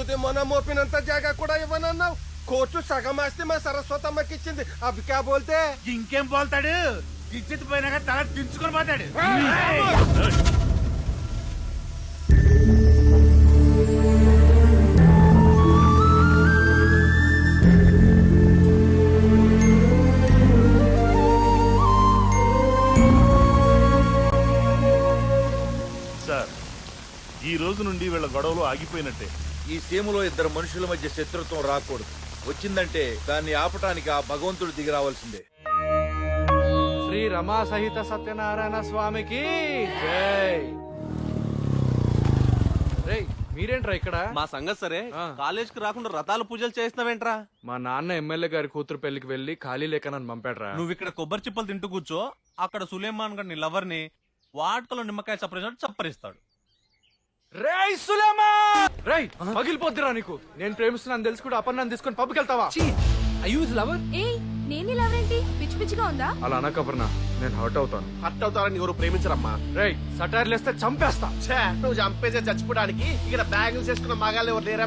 దూది మొన మోపినంత జాగా కూడా ఇవ్వనన్నావు. కోర్టు సగం ఆస్తి మా సరస్వతమ్మకి ఇచ్చింది. అవి క్యా బోల్తే? ఇంకేం పోల్తాడు ఇజ్జత్ పోయినాక తల దించుకొని పోతాడు. సార్ ఈ రోజు నుండి వీళ్ళ గొడవలు ఆగిపోయినట్టే. ఈ సీమలో ఇద్దరు మనుషుల మధ్య శత్రుత్వం రాకూడదు. వచ్చిందంటే దాన్ని ఆపటానికి ఆ భగవంతుడు దిగి రావాల్సిందే. శ్రీ రమా సహిత సత్యనారాయణ స్వామికి జై. రేయ్ మీరేంట్రా ఇక్కడ? మా సంగతి సరే. కాలేజ్కి రాకుండా రథాలు పూజలు చేస్తున్నావేంట్రా మా నాన్న ఎమ్మెల్యే గారి కూతురు పెళ్ళికి వెళ్ళి ఖాళీ లేక నన్ను పంపాడ్రా. నువ్వు ఇక్కడ కొబ్బరి చిప్పలు తింటూ కూర్చో అక్కడ సులేమాన్ గారి లవర్ని వాటికలో నిమ్మకాయ చప్పరిసినట్టు చప్పరిస్తాడు. రేయ్ సులేమా రేయ్ పగిలిపోద్దిరా నీకు. నేను ప్రేమిస్తున్నాను తెలుసు కూడా అపర్ణాన్ని తీసుకొని పబ్కి వెళ్తావా అయ్యూజ్ లవర్ ఏయ్ నేను లేవరేంటి పిచ్చి పిచ్చిగా ఉందా? అలా అనకపర్ణ నేను హర్ట్ అవుతాను. హర్ట్ అవుతారని ఎవరు ప్రేమించరమ్మా. రేయ్ సటైర్లు వేస్తే చంపేస్తా. ఛే, నువ్వు చంపేసే చచ్చిపోవడానికి ఇక్కడ బ్యాగులు చేసుకున్న మగాళ్ళు ఎవరు లేరా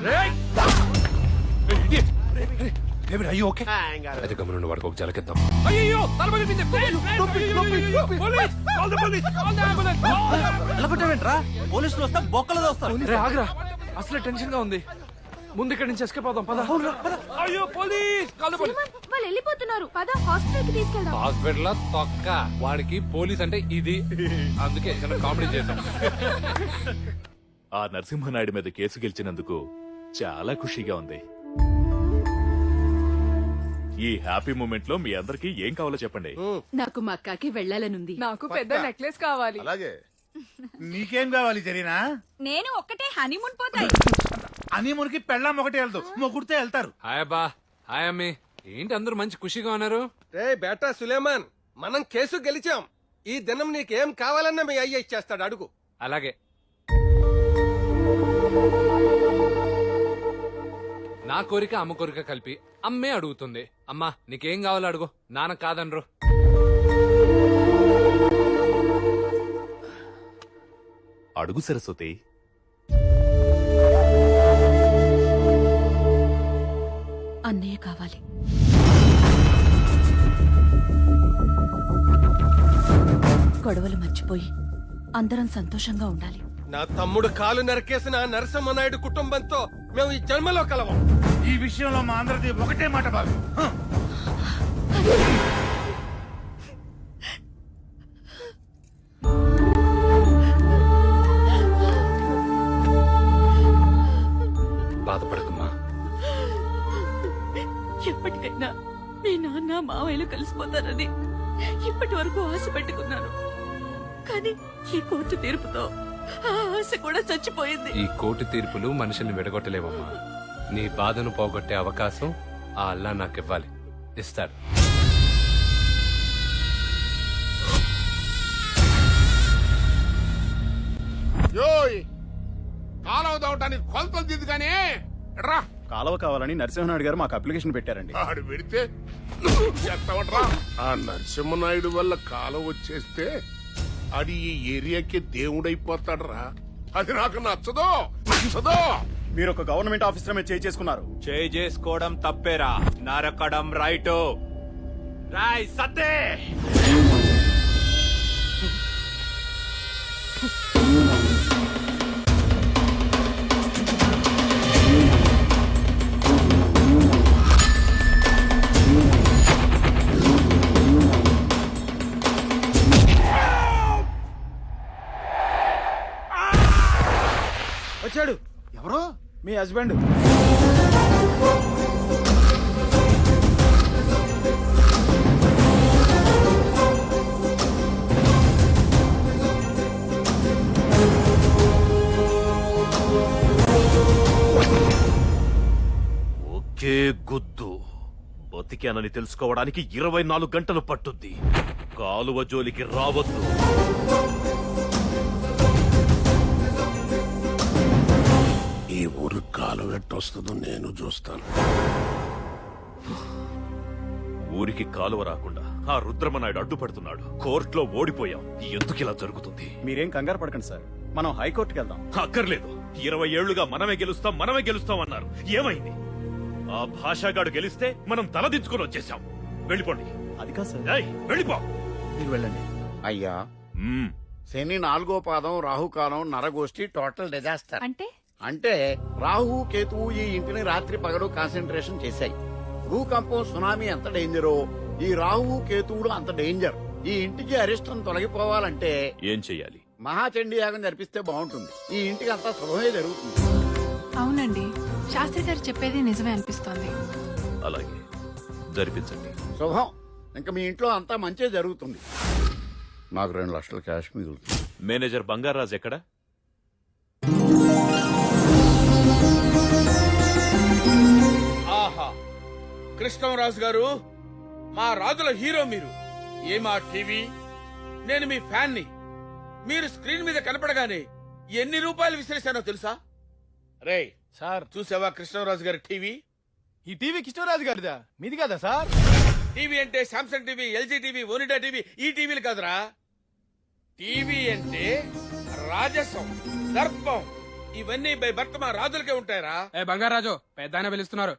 అయ్యో ఓకే అయితే గమనుండి వాడికి ఒక జలకిద్దాం అయ్యో తల ఎలా పోలీసులు వస్తే బొక్కలు వస్తారు రే ఆగ్రా. అసలే టెన్షన్గా ఉంది. ముందు ఇక్కడి నుంచి ఎస్కేప్ అవుదాం పద. అయ్యో పోలీస్! కాల్ పోలీస్ సులేమాన్, వాళ్ళు వెళ్ళిపోతున్నారు. పద హాస్పిటల్కి తీసుకెళ్దాం. హాస్పిటల్ తొక్క. వాడికి పోలీస్ అంటే ఇది. అందుకే చిన్న కామెడీ చేశాం ఆ నరసింహనాయుడు మీద కేసు గెలిచినందుకు చాలా ఖుషిగా ఉంది. ఈ హ్యాపీ మూమెంట్లో మీ అందరికి ఏం కావాలో చెప్పండి. నాకు మక్కాకి వెళ్ళాలనుంది. నాకు పెద్ద నెక్లెస్ కావాలి. అలాగే. నీకేం కావాలి జరినా? నేను ఒక్కటే హనీమూన్ పోతాయి అని మురికి పెళ్ళాం ఒకటి వెళ్దు. మొగుడితే వెళ్తారు. హాయ్ అబ్బా. హాయ్ అమ్మి. ఏంటి అందరూ మంచి ఖుషిగా ఉన్నారు? రే బేటా సులేమాన్ మనం కేసు గెలిచాం. ఈ దినం నీకేం కావాలన్నా మీ అయ్య ఇచ్చేస్తాడు. అడుగు. అలాగే. నా కోరిక అమ్మ కోరిక కలిపి అమ్మే అడుగుతుంది. అమ్మా నీకేం కావాలో అడుగు. నాన్న కాదనరు. అడుగు సరస్వతి. అన్నయ్య కావాలి. గొడవలు మర్చిపోయి అందరం సంతోషంగా ఉండాలి. నా తమ్ముడు కాలు నరికేసిన ఆ నరసింహనాయుడు కుటుంబంతో మేము ఈ జన్మలో కలవం. ఈ విషయంలో మా అందరిది ఒకటే మాట బాబు. బాధపడకమ్మా. ఎప్పటికైనా మీ నాన్న మావయ్యలు కలిసిపోతారని ఇప్పటి వరకు ఆశ పెట్టుకున్నాను. కానీ ఈ కోర్టు తీర్పుతో ఆ ఆశ కూడా చచ్చిపోయింది. ఈ కోర్టు తీర్పులు మనుషుల్ని విడగొట్టలేవమ్మా. నీ బాధను పోగొట్టే అవకాశం ఆ అల్లా నాకివ్వాలి. ఇస్తాడు. యోయ్! కాలువ దావటానికి కొలతలు దిద్దు కానీ రా కాలువ కావాలని నరసింహనాయుడు గారు మాకు అప్లికేషన్ పెట్టారండి. ఆడు పెడితే నువ్వు చేస్తావట్రా ఆ నరసింహనాయుడు వల్ల కాలువ వచ్చేస్తే అది ఈ ఏరియాకి దేవుడైపోతాడురా. అది నాకు నచ్చదో నచ్చదో. మీరు ఒక గవర్నమెంట్ ఆఫీసర్ మీద చేయి చేసుకున్నారు. చేయి చేసుకోవడం తప్పేరా. నరకడం రైట్. రాయ్ సత్తే! మీ హస్బెండ్? ఒకే గుద్దు. బతికానని తెలుసుకోవడానికి ఇరవై నాలుగు గంటలు పట్టుద్ది. కాలువ జోలికి రావద్దు. ఎట్టొస్తుందో నేను చూస్తాను. ఊరికి కాలువ రాకుండా ఆ రుద్రమనాయుడు అడ్డుపడుతున్నాడు. కోర్టులో ఓడిపోయాం. ఎందుకు ఇలా జరుగుతుంది? మీరేం కంగారు పడకండి సార్. మనం హైకోర్టుకి వెళ్దాం. అక్కర్లేదు. ఇరవై ఏళ్ళుగా మనమే గెలుస్తాం మనమే గెలుస్తాం అన్నారు. ఏమైంది? ఆ భాషాగాడు గెలిస్తే మనం తలదించుకొని వచ్చేసాం వెళ్ళిపోండి. అది కాదు సార్. ఏయ్, వెళ్ళిపో. మీరు వెళ్ళండి. అయ్యా మ్మ్. శని నాలుగో పాదం రాహుకాలం నరగోష్ఠి టోటల్ డిజాస్టర్. అంటే? అంటే రాహు కేతువు ఈ ఇంటిని రాత్రి పగలు కాన్సన్ట్రేషన్ చేశాయి. భూకంపం సునామీ ఎంత డేంజరో ఈ రాహు కేతువులు అంత డేంజర్ ఈ ఇంటికి అరిష్టం తొలగిపోవాలంటే ఏం చెయ్యాలి? మహాచండీ యాగం జరిపిస్తే బాగుంటుంది. ఈ ఇంటికి అంతా శుభమే జరుగుతుంది. అవునండి. శాస్త్రి గారు చెప్పేది నిజమే అనిపిస్తోంది. అలాగే. జరిపించండి. శుభం. ఇంకా మీ ఇంట్లో అంతా మంచి జరుగుతుంది. నాకు రెండు లక్షల క్యాష్ మిగులుతుంది. మేనేజర్ బంగారాజ్ ఎక్కడ? కృష్ణరాజు గారు మా రాజుల హీరో మీరు. ఏ మా టీవీ? నేను మీ ఫ్యాన్ని మీరు స్క్రీన్ మీద కనపడగానే ఎన్ని రూపాయలు విసిరేశానో తెలుసా? రే సార్. చూసావా కృష్ణరాజు గారి టీవీ? ఈ టీవీ కిషోరాజు గారిదా? మీది కదా సార్? టీవీ అంటే Samsung TV LG TV Onida TV ఈ టీవీలు కాదురా. టీవీ అంటే రాజసం దర్పం. ఇవన్నీ బై భర్త మా రాజులకే ఉంటాయరా? ఏ బంగారాజు పెద్ద పిలుస్తున్నారు?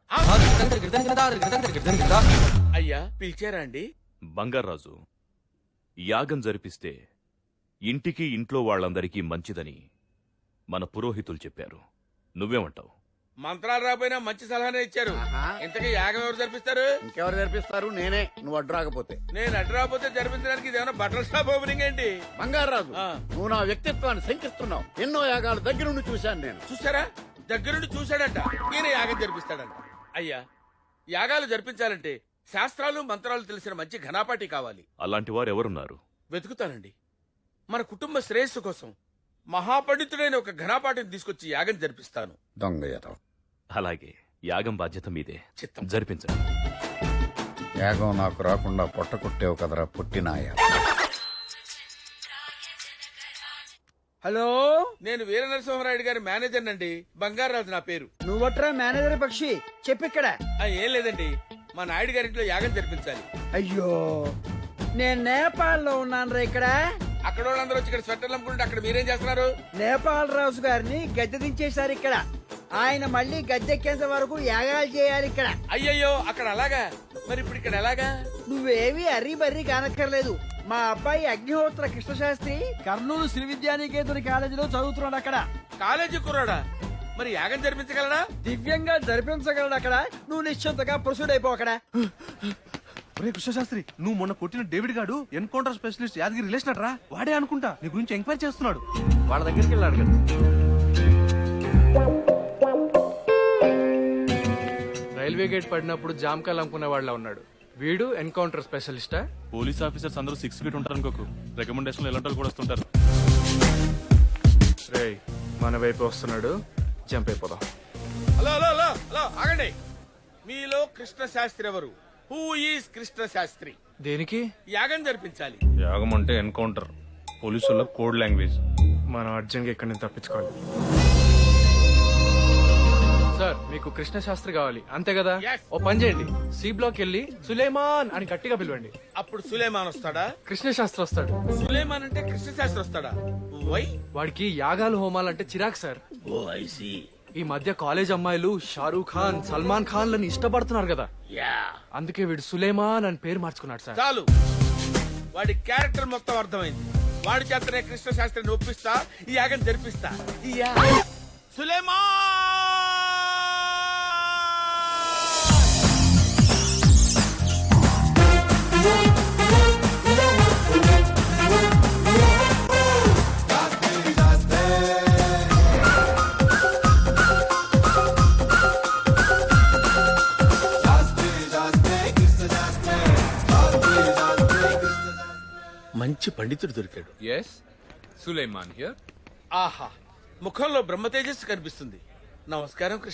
అయ్యా పిలిచారా అండి? బంగారాజు యాగం జరిపిస్తే ఇంటికి ఇంట్లో వాళ్ళందరికీ మంచిదని మన పురోహితులు చెప్పారు. నువ్వేమంటావు? మంత్రాలు రాపోయినా మంచి సలహానే ఇచ్చారు. ఇంతకీ యాగం ఎవరు జరిపిస్తారు? ఇంకెవరు జరిపిస్తారు? నేనే. నువ్వు అడ్డు రాకపోతే. నేను అడ్డు రాకపోతే జరిపించడానికి ఇదేమన్నా బట్టల షాప్ ఓపెనింగ్ ఏంటి? బంగారాజు ఆ. నువ్వు నా వ్యక్తిత్వాన్ని శంకిస్తున్నావు. ఎన్నో యాగాలు దగ్గర నుండి చూశాను నేను. చూసారా దగ్గరుండి చూశాడంట. ఈయన యాగం జరిపిస్తాడంట. అయ్యా యాగాలు జరిపించాలంటే శాస్త్రాలు మంత్రాలు తెలిసిన మంచి ఘనాపాటి కావాలి. అలాంటి వారు ఎవరున్నారు వెతుకుతానండి. మన కుటుంబ శ్రేయస్సు కోసం మహాపండితుడైన ఒక ఘనాపాటిని తీసుకొచ్చి యాగం జరిపిస్తాను. దొంగ. అలాగే యాగం బాధ్యత మీదే. చిత్తం. జరిపించండి యాగం నాకు రాకుండా పొట్ట కొట్టేవు కదరా పుట్టినాయ. హలో? నేను వీర నరసింహరాయుడు గారి మేనేజర్ అండి. బంగారాజు నా పేరు. నువ్వట్రా మేనేజర్ పక్షి? చెప్పిక్కడ. ఆ, ఏం లేదండి. మా నాయుడు గారింట్లో యాగం జరిపించాలి. అయ్యో నేను నేపాల్లో ఉన్నాను ఇక్కడ. అక్కడ వాళ్ళందరూ వచ్చి ఇక్కడ స్వెటర్లు అమ్ముకుంటే అక్కడ మీరేం చేస్తున్నారు? నేపాల్ రాజు గారిని గద్దె దించేశారు ఇక్కడ. ఆయన మళ్ళీ గద్దెక్కేంత వరకు యాగాలు చేయాలి ఇక్కడ. అయ్యయ్యో అక్కడ అలాగా? మరి ఇప్పుడు ఇక్కడ ఎలాగా? నువ్వేవి అర్రీ బర్రీ కానక్కర్లేదు. మా అబ్బాయి అగ్నిహోత్ర కృష్ణశాస్త్రి కర్నూలు శ్రీ విద్యానికేతన్ కాలేజీలో చదువుతున్నాడు అక్కడ. కాలేజీ కుర్రాడా? మరి యాగం జరిపించగలడా? దివ్యంగా జరిపించగలడు అక్కడ. నువ్వు నిశ్చింతగా ప్రొసీడ్ అయిపో అక్కడ. ఒరే కృష్ణశాస్త్రి నువ్వు మొన్న కొట్టిన డేవిడ్ గాడు ఎన్కౌంటర్ స్పెషలిస్ట్ యాదగిరి రిలేషన్ రా వాడే అనుకుంటా నీ గురించి ఎంక్వైరీ చేస్తున్నాడు. వాళ్ళ దగ్గరికి వెళ్ళాడు కదా. రైల్వే గేట్ పడినప్పుడు జామకాయలు అమ్ముకునే వాళ్ళ ఉన్నాడు. వీడు ఎన్కౌంటర్ స్పెషలిస్టా? పోలీస్ ఆఫీసర్స్ అందరూ సిక్స్ ఫీట్ ఉంటారు అనుకోకు. రికమెండేషన్ ఎలాంటి వాళ్ళు కూడా వస్తుంటారు. రే మన వైపు వస్తున్నాడు. జంప్ అయిపోదాం. హలో హలో హలో హలో ఆగండి. మీలో కృష్ణ శాస్త్రి ఎవరు? హూ ఈస్ కృష్ణ శాస్త్రి దేనికి? యాగం జరిపించాలి. యాగం అంటే ఎన్కౌంటర్. పోలీసుల కోడ్ లాంగ్వేజ్. మనం అర్జెంట్గా ఇక్కడి నుంచి తప్పించుకోవాలి. సార్ మీకు కృష్ణ శాస్త్రి కావాలి. అంతే కదా? Yes. ఓ పని చేయండి. సి బ్లాక్ వెళ్ళి సులేమాన్ అని గట్టిగా పిలవండి. అప్పుడు సులేమాన్ వస్తాడా? కృష్ణ శాస్త్రి వస్తాడు. సులేమాన్ అంటే కృష్ణ శాస్త్రి వస్తాడా? వై వాడికి యాగాలు హోమాలు అంటే చిరాకు సార్. ఓ ఐ సి ఈ మధ్య కాలేజ్ అమ్మాయిలు షారూక్ ఖాన్ సల్మాన్ ఖాన్ లని ఇష్టపడుతున్నారు కదా. యా అందుకే వీడు సులేమాన్ అని పేరు మార్చుకున్నాడు సార్. చాలు. వాడి క్యారెక్టర్ మొత్తం అర్థమైంది. వాడి చేతనే కృష్ణ శాస్త్రిని ఒప్పిస్తా ఈ యాగం జరిపిస్తా. సులేమాన్! మంచి పండితుడు దొరికాడు. ఎస్ సులేమాన్ హియర్ ఆహా ముఖంలో బ్రహ్మ తేజస్సు కనిపిస్తుంది. నమస్కారం కృష్ణ